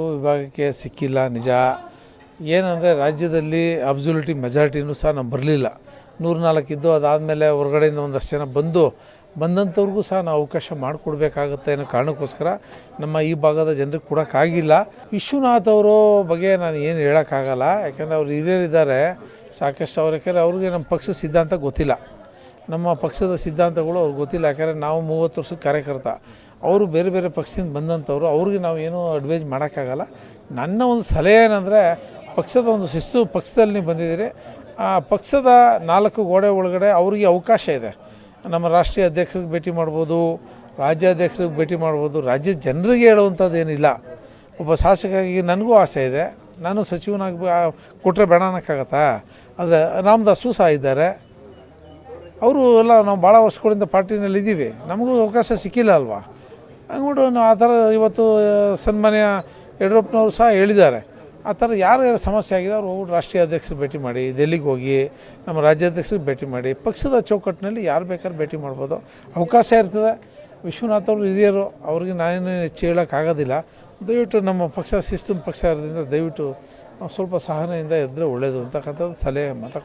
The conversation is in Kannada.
ವಿಭಾಗಕ್ಕೆ ಸಿಕ್ಕಿಲ್ಲ ನಿಜ. ಏನಂದರೆ ರಾಜ್ಯದಲ್ಲಿ ಅಬ್ಸುಲಿಟಿ ಮೆಜಾರಿಟಿನೂ ಸಹ ನಾವು ಬರಲಿಲ್ಲ. ನೂರ ನಾಲ್ಕಿದ್ದು ಅದಾದಮೇಲೆ ಹೊರಗಡೆಯಿಂದ ಒಂದಷ್ಟು ಜನ ಬಂದು ಬಂದಂಥವ್ರಿಗೂ ಸಹ ನಾವು ಅವಕಾಶ ಮಾಡಿಕೊಡ್ಬೇಕಾಗತ್ತೆ ಅನ್ನೋ ಕಾರಣಕ್ಕೋಸ್ಕರ ನಮ್ಮ ಈ ಭಾಗದ ಜನರಿಗೆ ಕೊಡೋಕ್ಕಾಗಿಲ್ಲ. ವಿಶ್ವನಾಥ್ ಅವರ ಬಗ್ಗೆ ನಾನು ಏನು ಹೇಳೋಕ್ಕಾಗಲ್ಲ. ಯಾಕೆಂದರೆ ಅವ್ರು ಹಿರಿಯರಿದ್ದಾರೆ. ಸಾಕಷ್ಟು ಅವ್ರು, ಯಾಕೆಂದರೆ ಅವ್ರಿಗೆ ನಮ್ಮ ಪಕ್ಷದ ಸಿದ್ಧಾಂತ ಗೊತ್ತಿಲ್ಲ. ನಮ್ಮ ಪಕ್ಷದ ಸಿದ್ಧಾಂತಗಳು ಅವ್ರಿಗೆ ಗೊತ್ತಿಲ್ಲ, ಯಾಕಂದರೆ ನಾವು ಮೂವತ್ತು ವರ್ಷದ ಕಾರ್ಯಕರ್ತ. ಅವರು ಬೇರೆ ಬೇರೆ ಪಕ್ಷದಿಂದ ಬಂದಂಥವ್ರು, ಅವ್ರಿಗೆ ನಾವು ಏನೂ ಅಡ್ವೈಸ್ ಮಾಡೋಕ್ಕಾಗಲ್ಲ. ನನ್ನ ಒಂದು ಸಲಹೆ ಏನಂದರೆ, ಪಕ್ಷದ ಒಂದು ಶಿಸ್ತು ಪಕ್ಷದಲ್ಲಿ ನೀವು ಬಂದಿದ್ದೀರಿ. ಆ ಪಕ್ಷದ ನಾಲ್ಕು ಗೋಡೆ ಒಳಗಡೆ ಅವ್ರಿಗೆ ಅವಕಾಶ ಇದೆ. ನಮ್ಮ ರಾಷ್ಟ್ರೀಯ ಅಧ್ಯಕ್ಷರಿಗೆ ಭೇಟಿ ಮಾಡ್ಬೋದು, ರಾಜ್ಯಾಧ್ಯಕ್ಷರಿಗೆ ಭೇಟಿ ಮಾಡ್ಬೋದು ರಾಜ್ಯದ ಜನರಿಗೆ ಹೇಳುವಂಥದ್ದು ಏನಿಲ್ಲ. ಒಬ್ಬ ಶಾಸಕಾಗಿ ನನಗೂ ಆಸೆ ಇದೆ. ನಾನು ಸಚಿವನಾಗಿ ಕೊಟ್ಟರೆ ಬೇಡ ಅನ್ನೋಕ್ಕಾಗತ್ತಾ? ಆದರೆ ರಾಮದಾಸು ಸಹ ಇದ್ದಾರೆ. ಅವರು ಎಲ್ಲ ನಾವು ಭಾಳ ವರ್ಷಗಳಿಂದ ಪಾರ್ಟಿನಲ್ಲಿ ಇದ್ದೀವಿ. ನಮಗೂ ಅವಕಾಶ ಸಿಕ್ಕಿಲ್ಲ ಅಲ್ವಾ? ಹಂಗ್ಬಿಟ್ಟು ನಾವು ಆ ಥರ ಇವತ್ತು ಸನ್ಮಾನ್ಯ ಯಡಿಯೂರಪ್ಪನವರು ಸಹ ಹೇಳಿದ್ದಾರೆ. ಆ ಥರ ಯಾರು ಯಾರು ಸಮಸ್ಯೆ ಆಗಿದೆ ಅವ್ರು ಹೋಗ್ಬಿಟ್ಟು ರಾಷ್ಟ್ರೀಯ ಅಧ್ಯಕ್ಷರು ಭೇಟಿ ಮಾಡಿ ದೆಲ್ಲಿಗೆ ಹೋಗಿ, ನಮ್ಮ ರಾಜ್ಯಾಧ್ಯಕ್ಷರಿಗೆ ಭೇಟಿ ಮಾಡಿ, ಪಕ್ಷದ ಚೌಕಟ್ಟಿನಲ್ಲಿ ಯಾರು ಬೇಕಾದ್ರೂ ಭೇಟಿ ಮಾಡ್ಬೋದು. ಅವಕಾಶ ಇರ್ತದೆ. ವಿಶ್ವನಾಥ್ ಅವರು ಹಿರಿಯರು, ಅವ್ರಿಗೆ ನಾನೇನು ಹೆಚ್ಚು ಹೇಳೋಕ್ಕಾಗೋದಿಲ್ಲ ದಯವಿಟ್ಟು ನಮ್ಮ ಪಕ್ಷ, ಸಿಸ್ಟಮ್ ಪಕ್ಷ ಇರೋದ್ರಿಂದ ದಯವಿಟ್ಟು ಸ್ವಲ್ಪ ಸಹನೆಯಿಂದ ಇದ್ದರೆ ಒಳ್ಳೆಯದು ಅಂತಕ್ಕಂಥದ್ದು ಸಲಹೆ ಮಾತ್ರ